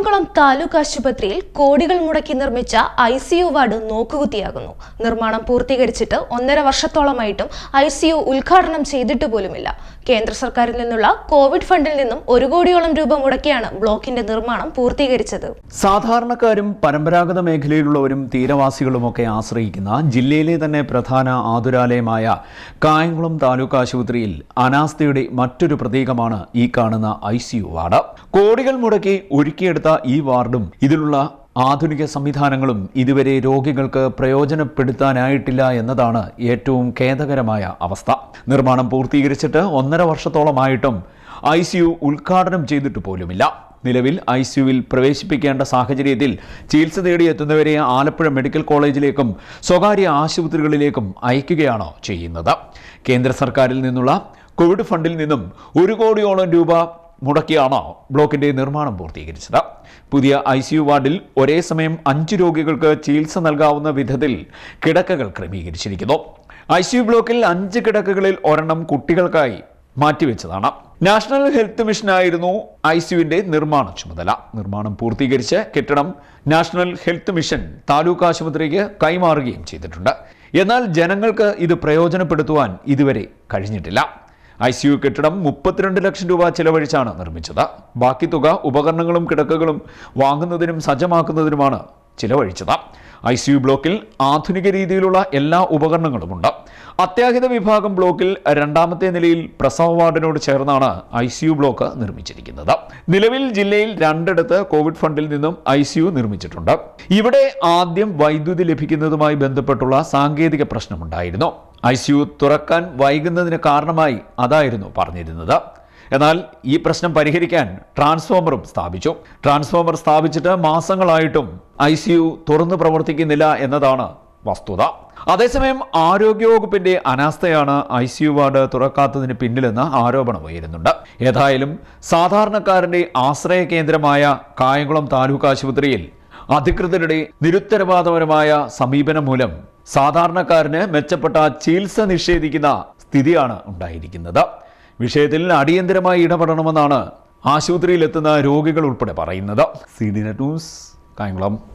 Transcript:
കായംകുളം താലൂക്ക് ആശുപത്രിയിൽ കോടികൾ മുടക്കി നിർമ്മിച്ച ഐ സി യു വാർഡ് നോക്കുകുത്തിയാകുന്നു. നിർമ്മാണം പൂർത്തീകരിച്ചിട്ട് ഒന്നര വർഷത്തോളമായിട്ടും ഐ സി യു ഉദ്ഘാടനം ചെയ്തിട്ട് പോലുമില്ല. കേന്ദ്ര സർക്കാരിൽ നിന്നുള്ള കോവിഡ് ഫണ്ടിൽ നിന്നും ഒരു കോടിയോളം രൂപ മുടക്കിയാണ് ബ്ലോക്കിന്റെ നിർമ്മാണം പൂർത്തീകരിച്ചത്. സാധാരണക്കാരും പരമ്പരാഗത മേഖലയിലുള്ളവരും തീരവാസികളുമൊക്കെ ആശ്രയിക്കുന്ന ജില്ലയിലെ തന്നെ പ്രധാന ആതുരാലയമായ കായംകുളം താലൂക്ക് ആശുപത്രിയിൽ അനാസ്ഥയുടെ മറ്റൊരു പ്രതീകമാണ് ഈ കാണുന്ന ഐ സി യു വാർഡ്. കോടികൾ മുടക്കി ഒരുക്കിയെടുത്ത ഈ വാർഡും ഇതിലുള്ള ആധുനിക സംവിധാനങ്ങളും ഇതുവരെ രോഗികൾക്ക് പ്രയോജനപ്പെടുത്താനായിട്ടില്ല എന്നതാണ് ഏറ്റവും ഖേദകരമായ അവസ്ഥ. നിർമ്മാണം പൂർത്തീകരിച്ചിട്ട് ഒന്നര വർഷത്തോളമായിട്ടും ഐ സി യു ഉദ്ഘാടനം ചെയ്തിട്ട് പോലുമില്ല. നിലവിൽ ഐ സിയുവിൽ പ്രവേശിപ്പിക്കേണ്ട സാഹചര്യത്തിൽ ചികിത്സ തേടിയെത്തുന്നവരെ ആലപ്പുഴ മെഡിക്കൽ കോളേജിലേക്കും സ്വകാര്യ ആശുപത്രികളിലേക്കും അയക്കുകയാണോ ചെയ്യുന്നത്. കേന്ദ്ര സർക്കാരിൽ നിന്നുള്ള കോവിഡ് ഫണ്ടിൽ നിന്നും ഒരു കോടിയോളം രൂപ മുടക്കിയാണ് ബ്ലോക്കിന്റെ നിർമ്മാണം പൂർത്തീകരിച്ചത്. പുതിയ ഐ സി യു വാർഡിൽ ഒരേ സമയം അഞ്ച് രോഗികൾക്ക് ചികിത്സ നൽകാവുന്ന വിധത്തിൽ കിടക്കകൾ ക്രമീകരിച്ചിരിക്കുന്നു. ഐ സി യു ബ്ലോക്കിൽ അഞ്ച് കിടക്കകളിൽ ഒരെണ്ണം കുട്ടികൾക്കായി മാറ്റിവെച്ചതാണ്. നാഷണൽ ഹെൽത്ത് മിഷനായിരുന്നു ഐ സിയുവിന്റെ നിർമ്മാണ ചുമതല. നിർമ്മാണം പൂർത്തീകരിച്ച് കെട്ടിടം നാഷണൽ ഹെൽത്ത് മിഷൻ താലൂക്ക് ആശുപത്രിക്ക് കൈമാറുകയും ചെയ്തിട്ടുണ്ട്. എന്നാൽ ജനങ്ങൾക്ക് ഇത് പ്രയോജനപ്പെടുത്തുവാൻ ഇതുവരെ കഴിഞ്ഞിട്ടില്ല. ഐ സി യു കെട്ടിടം മുപ്പത്തിരണ്ട് ലക്ഷം രൂപ ചെലവഴിച്ചാണ് നിർമ്മിച്ചത്. ബാക്കി തുക ഉപകരണങ്ങളും കിടക്കകളും വാങ്ങുന്നതിനും സജ്ജമാക്കുന്നതിനുമാണ് ചിലവഴിച്ചത്. ഐ സി യു ബ്ലോക്കിൽ ആധുനിക രീതിയിലുള്ള എല്ലാ ഉപകരണങ്ങളുമുണ്ട്. അത്യാഹിത വിഭാഗം ബ്ലോക്കിൽ രണ്ടാമത്തെ നിലയിൽ പ്രസവ വാർഡിനോട് ചേർന്നാണ് ഐ സി യു ബ്ലോക്ക് നിർമ്മിച്ചിരിക്കുന്നത്. നിലവിൽ ജില്ലയിൽ രണ്ടിടത്ത് കോവിഡ് ഫണ്ടിൽ നിന്നും ഐ സി യു നിർമ്മിച്ചിട്ടുണ്ട്. ഇവിടെ ആദ്യം വൈദ്യുതി ലഭിക്കുന്നതുമായി ബന്ധപ്പെട്ടുള്ള സാങ്കേതിക പ്രശ്നമുണ്ടായിരുന്നു. ഐ സി യു തുറക്കാൻ വൈകുന്നതിന് കാരണമായി അതായിരുന്നു പറഞ്ഞിരുന്നത്. എന്നാൽ ഈ പ്രശ്നം പരിഹരിക്കാൻ ട്രാൻസ്ഫോമറും സ്ഥാപിച്ചു. ട്രാൻസ്ഫോമർ സ്ഥാപിച്ചിട്ട് മാസങ്ങളായിട്ടും ഐ സി യു തുറന്നു പ്രവർത്തിക്കുന്നില്ല എന്നതാണ് വസ്തുത. അതേസമയം ആരോഗ്യവകുപ്പിന്റെ അനാസ്ഥയാണ് ഐ സി യു വാർഡ് തുറക്കാത്തതിന് പിന്നിലെന്ന് ആരോപണം ഉയരുന്നുണ്ട്. ഏതായാലും സാധാരണക്കാരന്റെ ആശ്രയ കേന്ദ്രമായ കായംകുളം താലൂക്ക് ആശുപത്രിയിൽ അധികൃതരുടെ നിരുത്തരവാദപരമായ സമീപനം മൂലം സാധാരണക്കാരന് മെച്ചപ്പെട്ട ചികിത്സ നിഷേധിക്കുന്ന സ്ഥിതിയാണ് ഉണ്ടായിരിക്കുന്നത്. വിഷയത്തിൽ അടിയന്തരമായി ഇടപെടണമെന്നാണ് ആശുപത്രിയിലെത്തുന്ന രോഗികൾ ഉൾപ്പെടെ പറയുന്നത്. C D net news Kayamkulam.